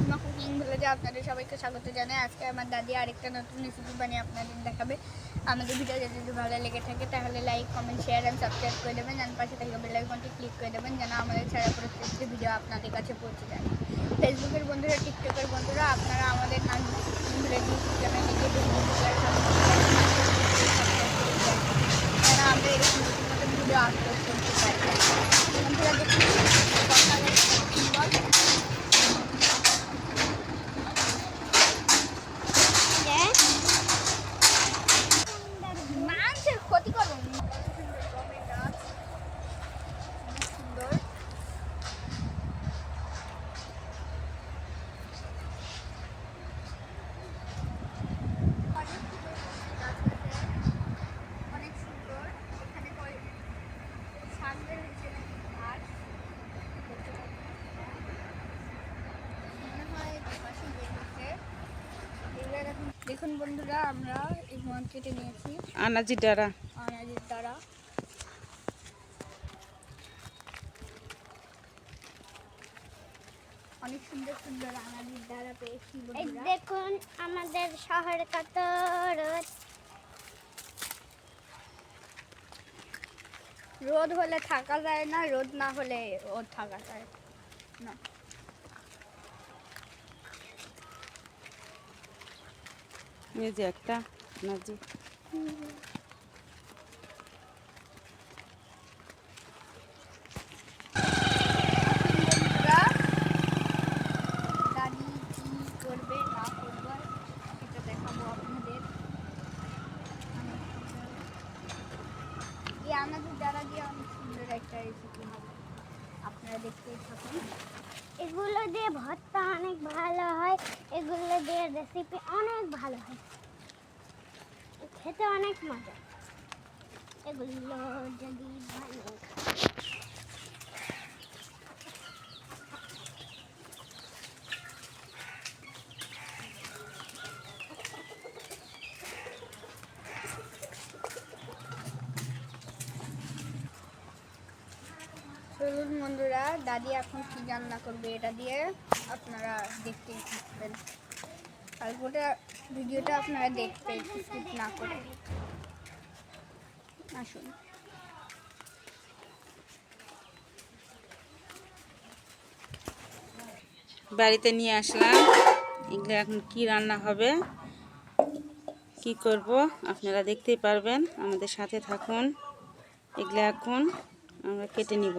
Nazma cooking ভিলেজে আপনাদের সবাইকে স্বাগত জানাই। আজকে আমার দাদি আরেকটা নতুন রেসিপি বানিয়ে আপনাদের দেখাবে। আমাদের ভিডিও যদি ভালো লেগে থাকে, তাহলে like comment share and subscribe করে দেবেন। আর পাশে থাকা বেল আইকনটি ক্লিক করে দেবেন, যেন আমাদের ছাড়া প্রত্যেকটি ভিডিও আপনাদের কাছে পৌঁছে যায়। ফেসবুকের বন্ধুরা, টিকটকের বন্ধুরা, আপনারা আমাদের চ্যানেলে আমরা এরকম ভিডিও আপলোড পারি কথা বল মানুষের ক্ষতি করব সুন্দর অনেক সুন্দর এখানে কয়- সামনে হচ্ছে নাকি ঘাস দেখতে পাচ্ছি। মনে হয় পাশে বের হচ্ছে এগুলো দেখুন বন্ধুরা আমরা এই মন কেটে নিয়েছি। আনাজি ডারা আনাজের দ্বারা অনেক সুন্দর সুন্দর আনাজের দ্বারা পেয়েছি দেখুন আমাদের শহরে কত রোদ। রোদ হলে থাকা যায় না রোদ না হলে ও থাকা যায় না এই যে একটা আনাজি বন্ধুরা দাদি কি করবে না করবে সেটা দেখাবো আপনাদের এই আনাজের দ্বারা দিয়ে অনেক সুন্দর একটা রেসিপি হবে। আপনারা দেখতেই থাকুন। এগুলো দিয়ে ভর্তা অনেক ভালো হয়, এগুলো দিয়ে রেসিপি অনেক ভালো হয়। খেতে অনেক মজা। এগুলো যদি ভালো চলুন বন্ধুরা, দাদি এখন কি রান্না করবে এটা দিয়ে আপনারা দেখতেই থাকবেন। আর গোটা ভিডিওটা আপনারা দেখবেন স্কিপ না করে আসুন। বাড়িতে নিয়ে আসলাম, এগুলো এখন কি রান্না হবে, কি করব আপনারা দেখতেই পারবেন। আমাদের সাথে থাকুন, এগুলো এখন আমরা কেটে নিব।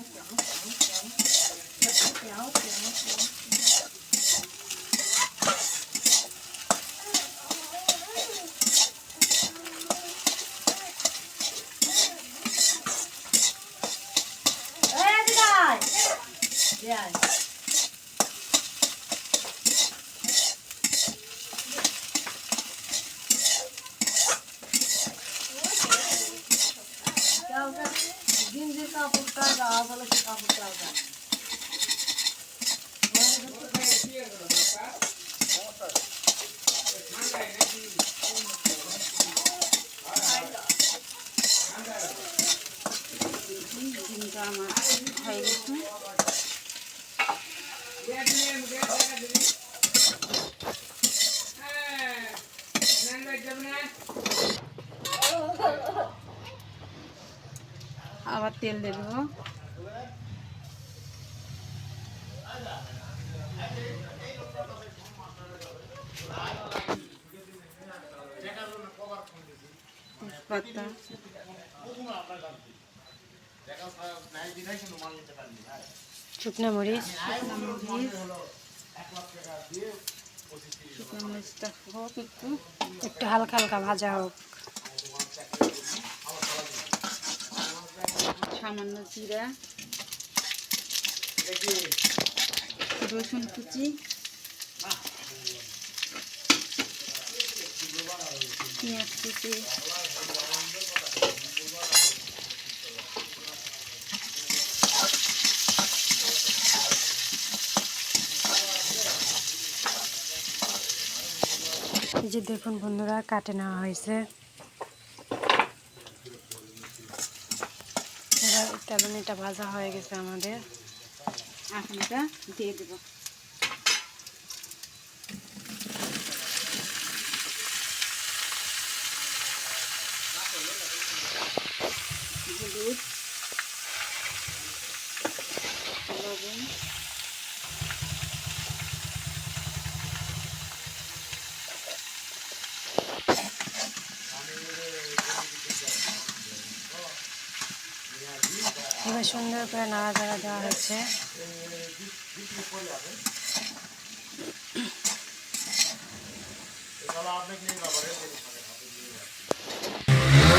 Ja, ja, ja. గింజ కాపుతారు ఆవలకి కాపుతారు Oh, তেল দিয়ে দেবো। তেজপাতা। শুকনো মরিচ। শুকনো মরিচটা হোক একটু। একটু হালকা হালকা ভাজা হোক। সামান্য জিরা রসুন কুচি পেঁয়াজ কুচি যে দেখুন বন্ধুরা কাটে নেওয়া হয়েছে এবার তেমন এটা ভাজা হয়ে গেছে আমাদের। এখন এটা দিয়ে দেবো। এবার সুন্দর করে নাড়াচাড়া দেওয়া হচ্ছে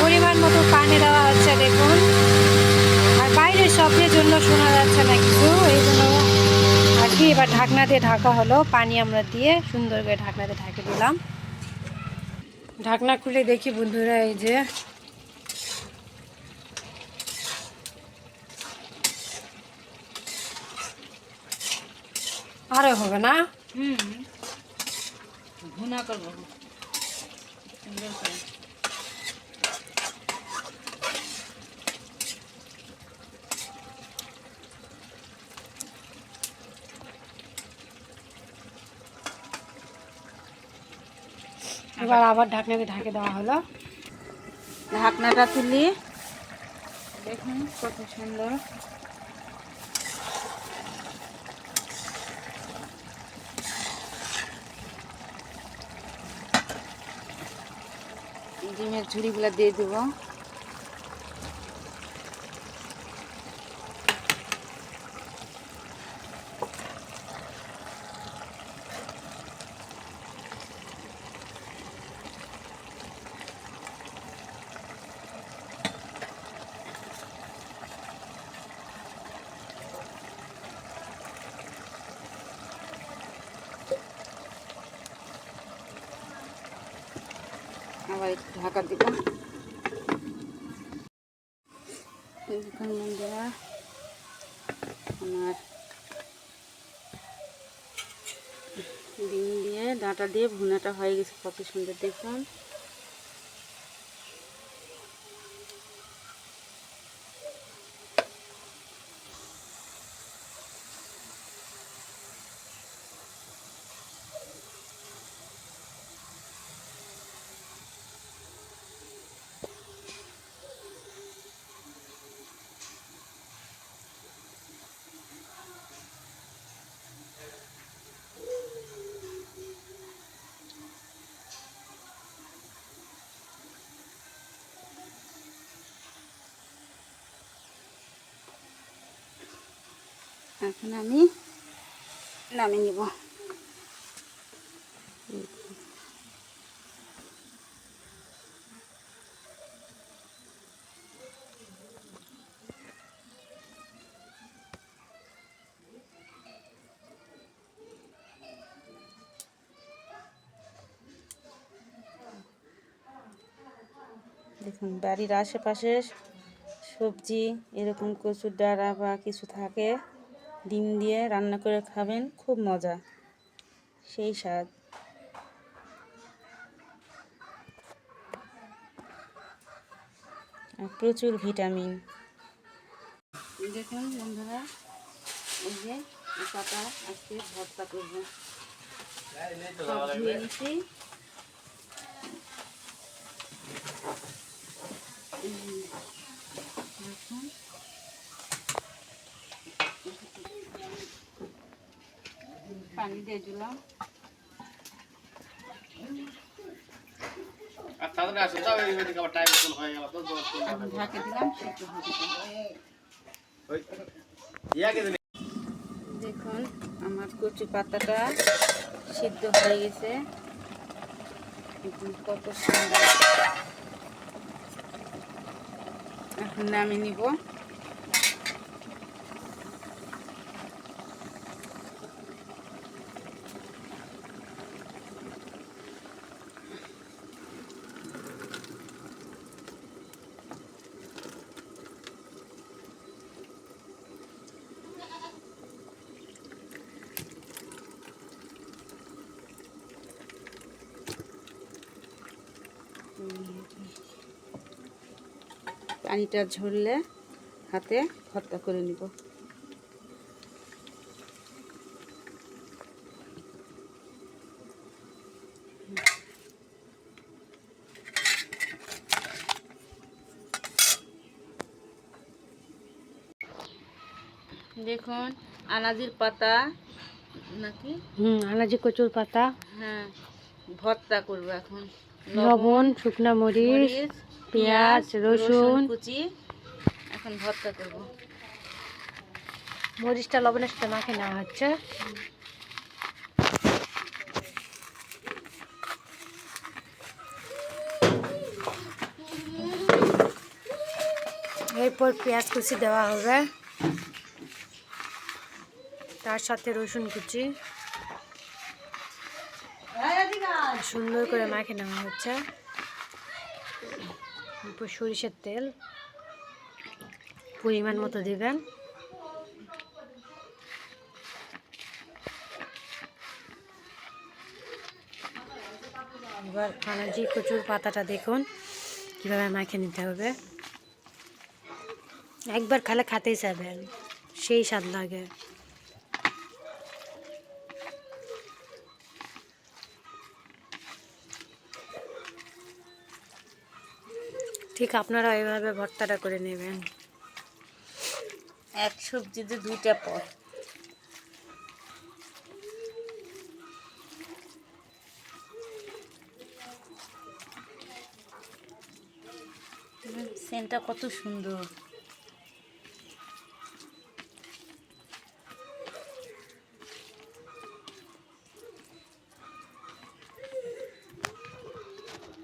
পরিমাণ মতো পানি দেওয়া হচ্ছে, দেখুন। আর বাইরের শব্দের জন্য শোনা যাচ্ছে না কিছু, এই জন্য আর কি, এবার ঢাকনা দিয়ে ঢাকা হলো। পানি আমরা দিয়ে সুন্দর করে ঢাকনা দিয়ে ঢাকে দিলাম। ঢাকনা খুলে দেখি বন্ধুরা, এই যে আরও হবে না? হুম। ভুনা করব। সুন্দর করে। এবার আবার ঢাকনা দিয়ে ঢাকে দেওয়া হলো। ঢাকনাটা তুলি। দেখুন কত সুন্দর। ডিমের ঝুড়িগুলো দিয়ে দেবো আবার একটু ঢাকা দিব। আমার ডিম দিয়ে ডাঁটা দিয়ে ভুনাটা হয়ে গেছে। কত সুন্দর দেখুন। এখন আমি নামিয়ে নিব। দেখুন বাড়ির আশেপাশে সবজি এরকম কচুর ডাঁড়া বা কিছু থাকে। ডিম দিয়ে রান্না করে খাবেন, খুব মজা। সেই স্বাদ। প্রচুর ভিটামিন। দেখুন বন্ধুরা, এই যে পাতা আজকে ভর্তা করব। সব ধুয়ে নিচ্ছি দেখুন পানি দিয়ে দিলাম আর তাদের আসো তাও এই দিকে আবার টাইম ফুল হয়ে গেল তো ঢাকে দিলাম হয়ে দেখুন আমার কচি পাতাটা সিদ্ধ হয়ে গেছে। দেখুন কত সুন্দর। এখন নামিয়ে নিব। পানিটা ঝরলে হাতে ভর্তা করে নিব। দেখুন আনাজির পাতা নাকি? হুম আনাজি কচুর পাতা। হ্যাঁ ভর্তা করব এখন। লবণ শুকনা মরিচ। মরিচ পেঁয়াজ, রসুন। কুচি। এখন ভর্তা করব। মরিচটা লবণের সাথে মাখে নেওয়া হচ্ছে। এরপর পেঁয়াজ কুচি দেওয়া হবে। তার সাথে রসুন কুচি। সুন্দর করে মাখে নেওয়া হচ্ছে। সরিষার তেল পরিমাণ মতো দেবেন। এবার আনাজি কচুর পাতাটা দেখুন, কীভাবে মাখে নিতে হবে। একবার খালে খাতেই যাবেন সেই স্বাদ লাগে। ঠিক আপনারা এভাবে ভর্তাটা করে নেবেন। এক সবজিতে দুইটা পথ সেন্টটা কত সুন্দর।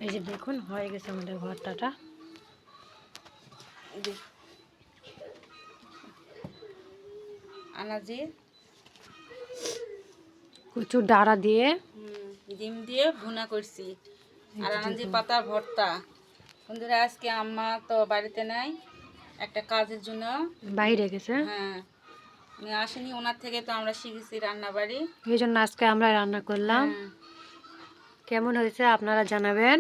এই যে দেখুন হয়ে গেছে আমাদের ভর্তাটা। আনাজি। কচুর ডাড়া দিয়ে। ডিম দিয়ে ভুনা করছি। আর আনাজি পাতার ভর্তা। বন্ধুরা আজকে আম্মা তো বাড়িতে নাই একটা কাজের জন্য। বাইরে গেছে। হ্যাঁ উনি আসেনি ওনার থেকে তো আমরা শিখেছি রান্না বাড়ি এই জন্য আজকে আমরা রান্না করলাম। হ্যাঁ, কেমন হয়েছে আপনারা জানাবেন।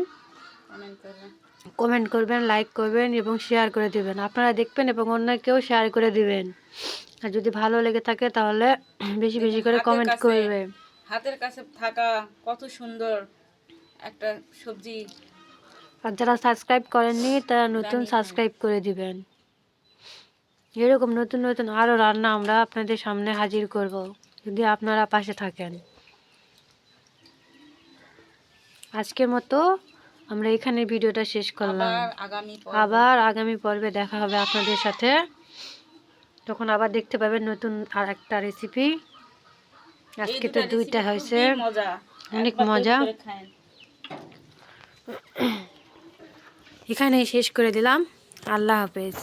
কমেন্ট করবেন কমেন্ট করবেন লাইক করবেন এবং শেয়ার করে দিবেন। আপনারা দেখবেন এবং অন্যকেও শেয়ার করে দিবেন। আর যদি ভালো লেগে থাকে তাহলে বেশি বেশি করে কমেন্ট করবে। হাতের কাছে থাকা কত সুন্দর একটা সবজি। আর যারা সাবস্ক্রাইব করেননি তারা নতুন সাবস্ক্রাইব করে দিবেন। এরকম নতুন নতুন আরও রান্না আমরা আপনাদের সামনে হাজির করব যদি আপনারা পাশে থাকেন। আজকের মতো আমরা এখানে ভিডিওটা শেষ করলাম। আবার আগামী পর্বে। দেখা হবে আপনাদের সাথে। তখন আবার দেখতে পাবেন নতুন আর একটা রেসিপি আজকে তো দুইটা হয়েছে। অনেক মজা। এখানেই শেষ করে দিলাম। আল্লাহ হাফেজ।